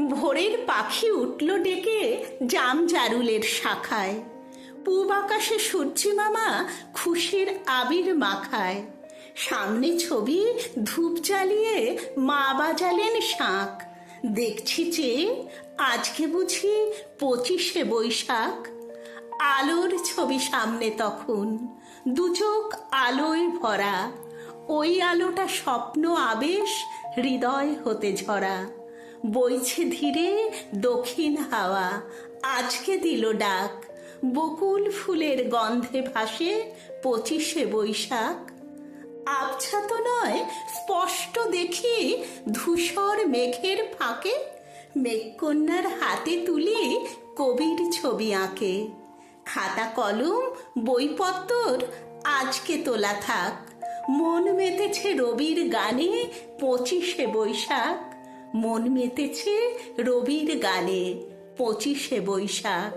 ভোরের পাখি উঠল ডেকে জাম জারুলের শাখায়। পূব আকাশে সূর্যি মামা খুশির আবির মাখায়। সামনে ছবি ধূপ জ্বালিয়ে মা বাজালেন শাঁখ। দেখছি যে আজকে বুঝি পঁচিশে বৈশাখ। আলোর ছবি সামনে তখন দুচোখ আলোয় ভরা। ওই আলোটা স্বপ্ন আবেশ, হৃদয় হতে ঝরা। বইছে ধীরে দক্ষিণ হাওয়া। আজকে দিল ডাক। বকুল ফুলের গন্ধে ভাসে পঁচিশে বৈশাখ। আবছা তো নয়, স্পষ্ট দেখি ধূসর মেঘের ফাঁকে। মেঘকন্যার হাতে তুলি কবির ছবি আঁকে। খাতা কলম, বইপত্তর, আজকে তোলা থাক। মন মেতেছে রবির গানে পঁচিশে বৈশাখ। মন মেতেছে রবির গানে পঁচিশে বৈশাখ।